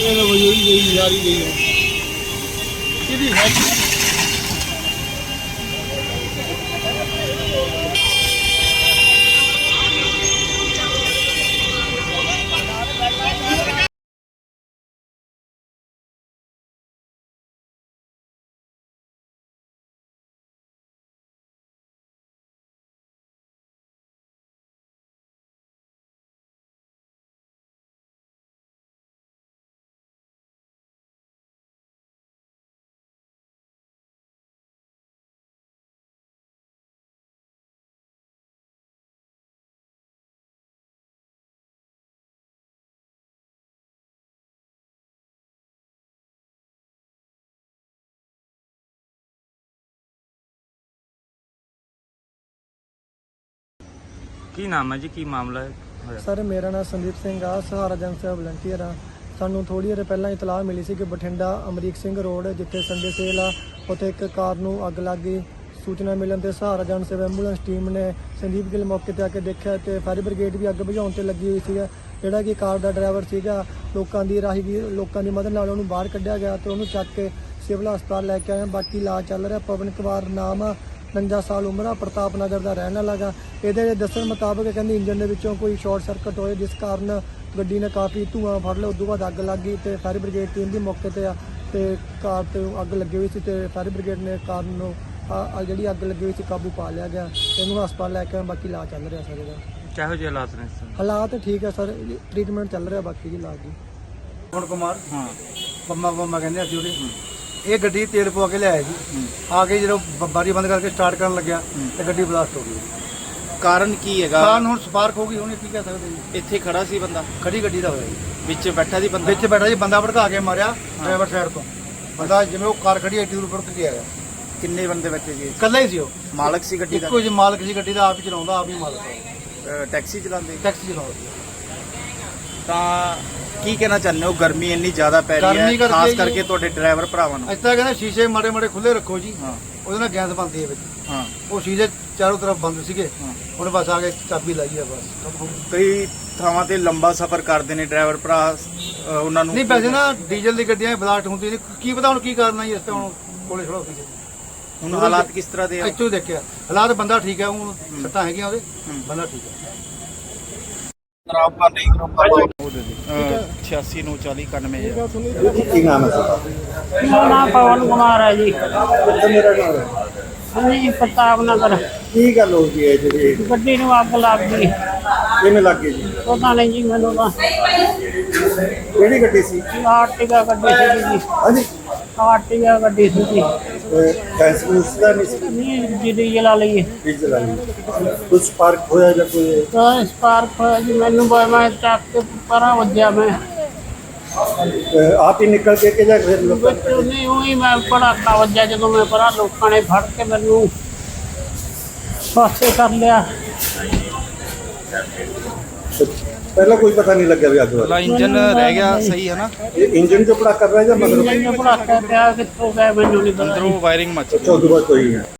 ਇਹ ਤਾਂ ਬਈ ਉਹੀ ਗਈ ਯਾਰੀ ਗਈ ਹੈ ਕਿਹਦੀ ਹੈ ਕੀ ਨਾਮ ਹੈ ਜੀ? ਕੀ ਮਾਮਲਾ ਹੈ ਹੋਇਆ? ਸਰ, ਮੇਰਾ ਨਾਮ ਸੰਦੀਪ ਸਿੰਘ ਆ, ਸਹਾਰਾ ਜਨ ਸੇਵਾ ਵਲੰਟੀਅਰ ਆ। ਸਾਨੂੰ ਥੋੜੀ ਦੇਰ ਪਹਿਲਾਂ ਇਤਲਾਹ ਮਿਲੀ ਸੀ ਕਿ ਬਠਿੰਡਾ ਅਮਰੀਕ ਸਿੰਘ ਰੋਡ, ਜਿੱਥੇ ਸੰਡੇ ਸੇਲ ਆ, ਉੱਥੇ ਇੱਕ ਕਾਰ ਨੂੰ ਅੱਗ ਲੱਗ ਗਈ। ਸੂਚਨਾ ਮਿਲਣ ਤੇ ਸਹਾਰਾ ਜਨ ਸੇਵਾ ਐਂਬੂਲੈਂਸ ਟੀਮ ਨੇ ਸੰਦੀਪ ਗਿੱਲ ਮੌਕੇ ਤੇ ਆ ਕੇ ਦੇਖਿਆ ਤੇ ਫਾਇਰ ਬ੍ਰਿਗੇਡ ਵੀ ਅੱਗ ਬੁਝਾਉਣ ਤੇ ਲੱਗੀ ਹੋਈ ਸੀਗਾ। ਜਿਹੜਾ ਕਿ ਕਾਰ ਦਾ ਡਰਾਈਵਰ ਸੀਗਾ, ਲੋਕਾਂ ਦੀ ਰਾਹੀ ਲੋਕਾਂ ਦੀ ਮਦਦ ਨਾਲ ਉਹਨੂੰ ਬਾਹਰ ਕੱਢਿਆ ਗਿਆ ਤੇ ਉਹਨੂੰ ਚੱਕ ਕੇ ਸਿਵਲ ਹਸਪਤਾਲ ਲੈ ਕੇ ਆਏ ਹਾਂ। ਬਾਕੀ ਇਲਾਜ ਚੱਲ ਰਿਹਾ, ਪਵਨ ਕੁਮਾਰ ਨਾਮ ਆ। 49 ਸਾਲ ਉਮਰ ਆ ਪ੍ਰਤਾਪ ਨਗਰ ਦਾ ਰਹਿਣ ਵਾਲਾ ਗਾ। ਇਹਦੇ ਦੱਸਣ ਮੁਤਾਬਕ ਕਹਿੰਦੇ ਇੰਜਨ ਦੇ ਵਿੱਚੋਂ ਕੋਈ ਸ਼ਾਰਟ ਸਰਕਟ ਹੋਏ ਜਿਸ ਕਾਰਨ ਗੱਡੀ ਨੇ ਕਾਫੀ ਧੂਆਂ ਫੜ ਲਿਆ ਉਦੋਂ ਬਾਅਦ ਅੱਗ ਲੱਗ ਗਈ ਤੇ ਫਾਇਰ ਬ੍ਰਿਗੇਡ ਟੀਮ ਵੀ ਮੌਕੇ ਤੇ ਆ ਤੇ ਕਾਰ ਤੇ ਅੱਗ ਲੱਗੀ ਹੋਈ ਸੀ ਤੇ ਫਾਇਰ ਬ੍ਰਿਗੇਡ ਨੇ ਕਾਰ ਨੂੰ ਆ ਜਿਹੜੀ ਅੱਗ ਲੱਗੀ ਹੋਈ ਸੀ ਕਾਬੂ ਪਾ ਲਿਆ ਗਿਆ। ਇਹਨੂੰ ਹਸਪਤਾਲ ਲੈ ਕੇ ਬਾਕੀ ਇਲਾਜ ਚੱਲ ਰਿਹਾ ਸਰ ਇਹਦਾ। ਕਿਹੋ ਜਿਹੇ ਹਾਲਾਤ ਨੇ ਸਮੇਂ? ਹਾਲਾਤ ਠੀਕ ਹੈ ਸਰ ਟ੍ਰੀਟਮੈਂਟ ਚੱਲ ਰਿਹਾ ਬਾਕੀ ਜੀ ਇਲਾਜ ਦੀ ਪਵਨ ਕੁਮਾਰ? ਹਾਂ। ਪੰਮਾ ਪੰਮਾ ਕਹਿੰਦੇ ਅਸੀਂ ਉਹਦੇ। ਇਹ ਗੱਡੀ ਤੇਲ ਪਵਾ ਕੇ ਲਿਆਇਆ ਜੀ ਆ ਕੇ ਜਦੋਂ ਬ- ਬਾਰੀ ਬੰਦ ਕਰਕੇ ਸਟਾਰਟ ਕਰਨ ਲੱਗਿਆ ਤੇ ਗੱਡੀ ਬਲਾਸਟ ਹੋ ਗਈ। ਕਾਰਨ ਕੀ ਹੈਗਾ? ਕਾਰਨ ਹੁਣ ਸਪਾਰਕ ਹੋ ਗਈ ਹੁਣ ਇਹ ਕੀ ਕਹਿ ਸਕਦੇ ਜੀ? ਇੱਥੇ ਖੜਾ ਸੀ ਬੰਦਾ? ਖੜੀ ਗੱਡੀ ਦਾ ਹੋਇਆ ਜੀ। ਵਿੱਚ ਬੈਠਾ ਸੀ ਬੰਦਾ? ਵਿੱਚ ਬੈਠਾ ਜੀ ਬੰਦਾ ਭੜਕਾ ਕੇ ਮਾਰਿਆ ਡਰਾਈਵਰ ਸਾਈਡ ਤੋਂ। ਬੰਦਾ ਜਿਵੇਂ ਉਹ ਕਾਰ ਖੜੀ ਐਟੀ ਭੜਕ ਕੇ ਆਇਆ। ਕਿੰਨੇ ਬੰਦੇ ਬੈਠੇ ਸੀ ਇਕੱਲਾ ਹੀ ਸੀ ਉਹ। ਮਾਲਕ ਸੀ ਗੱਡੀ ਦਾ? ਇੱਕੋ ਮਾਲਕ ਸੀ ਗੱਡੀ ਦਾ ਆਪ ਹੀ ਚਲਾਉਂਦਾ ਆਪ ਹੀ ਮਾਲਕ ਟੈਕਸੀ ਚਲਾਉਂਦੇ? ਟੈਕਸੀ ਚਲਾਉਂਦਾ। ਸੀ ਤਾਂ ਕੀ ਕਹਿਣਾ ਚਾਹੁੰਦੇ ਹੋ? ਗਰਮੀ ਇੰਨੀ ਜ਼ਿਆਦਾ ਪੈ ਰਹੀ ਗਰਮੀ ਹੈ ਕਰਕੇ ਖਾਸ ਜੀ- ਕਰਕੇ ਤੁਹਾਡੇ ਡਰਾਈਵਰ ਭਰਾਵਾਂ ਨੂੰ। ਅੱਜ ਤਾਂ ਕਹਿੰਦਾ ਸ਼ੀਸ਼ੇ ਮਾੜੇ ਮਾੜੇ ਖੁੱਲੇ ਰੱਖੋ ਜੀ। ਹਾਂ। ਉਹਦੇ ਨਾਲ ਗੈਸ ਬਣਦੀ ਹੈ ਵਿੱਚ। ਹਾਂ। ਉਹ ਸ਼ੀਸ਼ੇ ਚਾਰੋਂ ਤਰਫ ਬੰਦ ਸੀਗੇ। ਹਾਂ। ਉਹਨੇ ਬਸ ਆ ਕੇ ਚਾਬੀ ਲਾਈ ਹੈ ਬਸ। ਕਈ ਥਾਵਾਂ ਤੇ ਲੰਬਾ ਸਫ਼ਰ ਕਰਦੇ ਨੇ ਡਰਾਈਵਰ ਭਰਾ ਉਹਨਾਂ ਨੂੰ। ਨਹੀਂ ਵੈਸੇ ਨਾ ਡੀਜ਼ਲ ਦੀ ਗੱਡੀਆਂ ਬਲਾਸਟ ਹੁੰਦੀ ਨੇ ਕੀ ਪਤਾ ਹੁਣ ਕੀ ਕਰਨਾ ਜੀ ਇਸ ਤੇ ਹੁਣ ਕੋਲੇ ਛੜੋ ਸੀਗੇ ਹੁਣ ਹਾਲਾਤ ਕਿਸ ਤਰ੍ਹਾਂ ਦੇ ਆ? ਇੱਥੋਂ ਹੀ ਦੇਖਿਆ। ਹਾਲਾਤ ਬੰਦਾ ਠੀਕ ਹੈ ਹੁਣ ਸੱਟਾਂ ਹੈਗੀਆਂ ਉਹਦੇ। ਹੂੰ। ਬੰਦਾ ਠੀਕ ਹੈ ਅਹ 86 ਨੂੰ 40 91 ਮੇਰਾ ਨਾਮ ਪਵਨ ਕੁਮਾਰ ਹੈ ਜੀ। ਹਾਂਜੀ ਪ੍ਰਤਾਪ ਨਗਰ। ਕੀ ਗੱਲ ਹੋ ਗਈ ਹੈ ਜਿਹੜੀ ਗੱਡੀ ਨੂੰ ਅੱਗ ਲੱਗ ਗਈ। ਕਿਵੇਂ ਲੱਗ ਗਈ ਜੀ? ਪਤਾ ਨਹੀਂ ਜੀ ਮੈਨੂੰ ਤਾਂ। ਕਿਹੜੀ ਗੱਡੀ ਸੀ? ਆਰਟੀਗਾ ਗੱਡੀ ਸੀ ਜੀ। ਹਾਂਜੀ। ਆਰਟੀਗਾ ਗੱਡੀ ਸੀ ਜੀ ਗੈਸ ਗੂਸ ਦਾ ਨਹੀਂ ਸੀ ਨਹੀਂ ਜੀ ਡੀਜ਼ਲ ਵਾਲੀ ਡੀਜ਼ਲ ਵਾਲੀ ਕੁਝ ਸਪਾਰਕ ਹੋਇਆ ਜਾਂ ਕੋਈ? ਤਾਂ ਸਪਾਰਕ ਹੋਇਆ ਜੀ ਮੈਨੂੰ ਬਈ ਮੈਂ ਚੱਕ ਕੇ ਪਰਾਂ ਵੱਜਿਆ ਮੈਂ। ਅਹ, ਆਪ ਹੀ ਨਿਕਲ ਕੇ ਕਿ ਜਾਂ ਫਿਰ ਲੋਕਾਂ ਨੇ? ਵਿੱਚੋਂ ਨਹੀਂ ਉਹੀ ਮੈਂ ਪੜਾਕਾ ਵੱਜਿਆ ਜਦੋਂ ਮੈਂ ਪਰਾਂ ਲੋਕਾਂ ਨੇ ਫੜ ਕੇ ਮੈਨੂੰ ਪਾਸੇ ਕਰ ਲਿਆ। ਪਹਿਲਾਂ ਕੋਈ ਪਤਾ ਨਹੀਂ ਲੱਗਿਆ ਵੀ ਅੱਗ ਵਾਲਾ ਇੰਜਨ ਰਹਿ ਗਿਆ ਸਹੀ ਹੈ ਨਾ? ਇਹ ਇੰਜਨ ਚੋਂ ਪੜਾ ਕਰ ਰਿਹਾ ਜਾਂ ਮਤਲਬ? ਇੰਜਨ ਪੜਾਕਾ ਪਿਆ ਕਿੱਥੋਂ ਗਿਆ ਮੈਨੂੰ ਨਹੀਂ ਪਤਾ। ਜੀ। ਅੰਦਰੋਂ ਵਾਇਰਿੰਗ ਮੱਚ ਅੱਛਾ ਉਦੋਂ ਬਾਅਦ ਕੋਈ ਨਹੀਂ